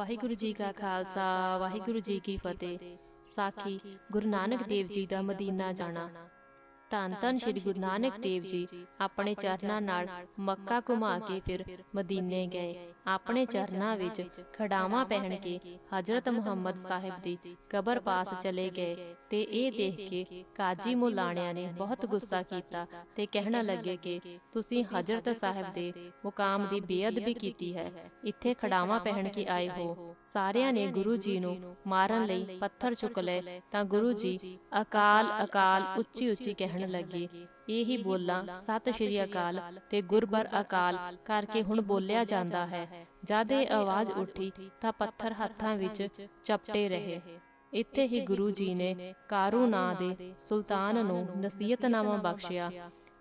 ਵਾਹਿਗੁਰੂ ਜੀ ਕਾ ਖਾਲਸਾ, ਵਾਹਿਗੁਰੂ ਜੀ ਕੀ ਫਤਿਹ। ਸਾਖੀ ਗੁਰੂ ਨਾਨਕ ਦੇਵ ਜੀ ਦਾ ਮਦੀਨਾ ਜਾਣਾ। ਧੰਨ ਧੰਨ ਸ੍ਰੀ ਗੁਰੂ ਨਾਨਕ ਦੇਵ ਜੀ, ਆਪਣੇ ਚਰਨਾਂ ਨਾਲ ਮੱਕਾ ਘੁਮਾ ਕੇ ਫਿਰ ਮਦੀਨੇ ਗਏ। ਆਪਣੇ ਚਰਨਾਂ ਵਿੱਚ ਖੜਾਵਾਂ ਪਹਿਨ ਕੇ ਹਜ਼ਰਤ ਮੁਹੰਮਦ ਸਾਹਿਬ ਦੀ ਕਬਰ ਪਾਸ ਚਲੇ ਗਏ ਤੇ ਇਹ ਦੇਖ ਕੇ ਕਾਜੀ ਮੁਲਾਣਿਆਂ ਨੇ ਬਹੁਤ ਗੁੱਸਾ ਕੀਤਾ ਤੇ ਕਹਿਣ ਲੱਗੇ ਕਿ ਤੁਸੀਂ ਹਜ਼ਰਤ ਸਾਹਿਬ ਦੇ ਮੁਕਾਮ ਦੀ ਬੇਅਦਬੀ ਕੀਤੀ ਹੈ। ਇੱਥੇ ਖੜਾਵਾਂ ਪਹਿਨ ਕੇ ਆਏ ਹੋ। ਸਾਰਿਆਂ ਨੇ ਗੁਰੂ ਜੀ ਨੂੰ ਮਾਰਨ ਲਈ ਪੱਥਰ ਚੁੱਕ ਲਏ। ਤਾਂ ਗੁਰੂ ਜੀ ਅਕਾਲ ਅਕਾਲ ਉੱਚੀ ਉੱਚੀ ਕਹਿਣ ਲੱਗੇ। ਇਹੀ ਬੋਲਾਂ, ਸਤਿ ਸ਼੍ਰੀ ਅਕਾਲ ਤੇ ਗੁਰਬਰ ਅਕਾਲ ਕਰਕੇ ਹੁਣ ਬੋਲਿਆ ਜਾਂਦਾ ਹੈ। ਜਦ ਇਹ ਆਵਾਜ਼ ਉੱਠੀ ਤਾਂ ਪੱਥਰ ਹੱਥਾਂ ਵਿੱਚ ਚਪਟੇ ਰਹੇ। ਇੱਥੇ ਹੀ ਗੁਰੂ ਜੀ ਨੇ ਕਾਰੂ ਨਾਂ ਦੇ ਸੁਲਤਾਨ ਨੂੰ ਨਸੀਹਤਨਾਮਾ ਬਖਸ਼ਿਆ।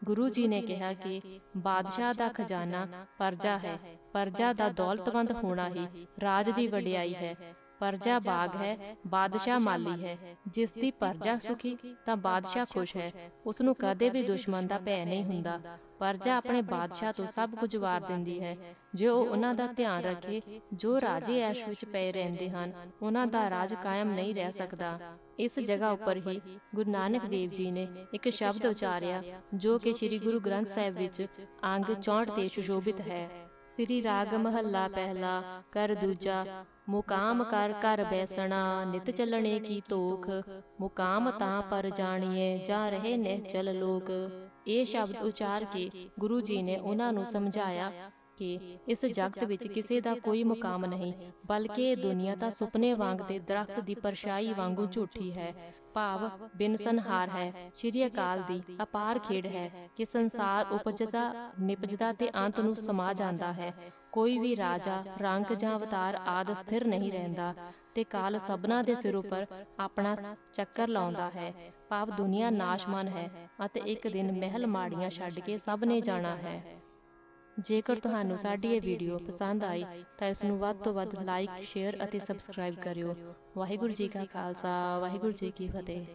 ਗੁਰੂ ਜੀ ਨੇ ਕਿਹਾ ਕਿ ਬਾਦਸ਼ਾਹ ਦਾ ਖਜ਼ਾਨਾ ਪਰਜਾ ਹੈ। ਪਰਜਾ ਦਾ ਦੌਲਤਵੰਦ ਹੋਣਾ ਹੀ ਰਾਜ ਦੀ ਵਡਿਆਈ ਹੈ। ਪਰਜਾ ਬਾਗ ਹੈ ਬਾਦਸ਼ਾਹ ਮਾਲੀ ਹੈ। ਜਿਸ ਦੀ ਪਰਜਾ ਸੁਖੀ ਤਾਂ ਬਾਦਸ਼ਾਹ ਖੁਸ਼ ਹੈ। ਉਸ ਨੂੰ ਕਦੇ ਵੀ ਦੁਸ਼ਮਣ ਦਾ ਭੈ ਨਹੀਂ ਹੁੰਦਾ। ਪਰਜਾ ਆਪਣੇ ਬਾਦਸ਼ਾਹ ਤੋਂ ਸਭ ਕੁਝ ਵਾਰ ਦਿੰਦੀ ਹੈ। ਜੇ ਉਹ ਉਹਨਾਂ ਦਾ ਧਿਆਨ ਰੱਖੇ ਜੋ ਰਾਜੇ ਐਸ਼ ਵਿੱਚ ਪਏ ਰਹਿੰਦੇ ਹਨ ਉਹਨਾਂ ਦਾ ਰਾਜ ਕਾਇਮ ਨਹੀਂ ਰਹਿ ਸਕਦਾ। ਇਸ ਜਗ੍ਹਾ ਉੱਪਰ ਹੀ ਗੁਰੂ ਨਾਨਕ ਦੇਵ ਜੀ ਨੇ ਇੱਕ ਸ਼ਬਦ ਉਚਾਰਿਆ ਜੋ ਕਿ ਸ੍ਰੀ ਗੁਰੂ ਗ੍ਰੰਥ ਸਾਹਿਬ ਵਿੱਚ ਅੰਗ 64 ਤੇ ਸੁਸ਼ੋਭਿਤ ਹੈ ਸ੍ਰੀ ਰਾਗ ਮਹੱਲਾ ਪਹਿਲਾ ਕਰ ਦੂਜਾ ਮੁਕਾਮ ਕਰ ਕਰ ਬੈਸਣਾ ਨਿਤ ਚੱਲਣੇ ਕੀ ਤੋਖ ਮੁਕਾਮ ਤਾਂ ਪਰ ਜਾਣੀਏ ਜਾ ਰਹੇ ਨਿਹਚਲ ਲੋਕ। ਇਹ ਸ਼ਬਦ ਉਚਾਰ ਕੇ ਗੁਰੂ ਜੀ ਨੇ ਉਹਨਾਂ ਨੂੰ ਸਮਝਾਇਆ ਕਿ ਇਸ ਜਗਤ ਵਿੱਚ ਕਿਸੇ ਦਾ ਕੋਈ ਮੁਕਾਮ ਨਹੀਂ ਬਲਕਿ ਇਹ ਦੁਨੀਆ ਤਾਂ ਸੁਪਨੇ ਵਾਂਗ ਤੇ ਦਰਖਤ ਦੀ ਪਰਛਾਈ ਵਾਂਗੂ ਝੂਠੀ ਹੈ। ਭਾਵ ਬਿਨਸਨਹਾਰ ਹੈ। ਸ਼੍ਰੀ ਅਕਾਲ ਦੀ ਅਪਾਰ ਖੇਡ ਹੈ ਕਿ ਸੰਸਾਰ ਉਪਜਦਾ ਨਿਪਜਦਾ ਤੇ ਅੰਤ ਨੂੰ ਸਮਾ ਜਾਂਦਾ ਹੈ। ਕੋਈ ਵੀ ਰਾਜਾ ਰੰਗ ਜਾਂ ਅਵਤਾਰ ਆਦ ਸਥਿਰ ਨਹੀਂ ਰਹਿੰਦਾ ਤੇ ਕਾਲ ਸਭਨਾ ਦੇ ਸਿਰ ਉੱਪਰ ਆਪਣਾ ਚੱਕਰ ਲਾਉਂਦਾ ਹੈ ਭਾਵ ਦੁਨੀਆ ਨਾਸ਼ਮਨ ਹੈ ਅਤੇ ਇੱਕ ਦਿਨ ਮਹਿਲ ਮਾੜੀਆਂ ਛੱਡ ਕੇ ਸਭ ਨੇ ਜਾਣਾ ਹੈ। ਜੇਕਰ ਤੁਹਾਨੂੰ ਸਾਡੀ ਇਹ ਵੀਡੀਓ ਪਸੰਦ ਆਈ ਤਾਂ ਇਸ ਨੂੰ ਵੱਧ ਤੋਂ ਵੱਧ ਲਾਈਕ ਸ਼ੇਅਰ ਅਤੇ ਸਬਸਕ੍ਰਾਈਬ ਕਰਿਓ। ਵਾਹਿਗੁਰੂ ਜੀ ਕਾ ਖਾਲਸਾ ਵਾਹਿਗੁਰੂ ਜੀ ਕੀ ਫਤਿਹ।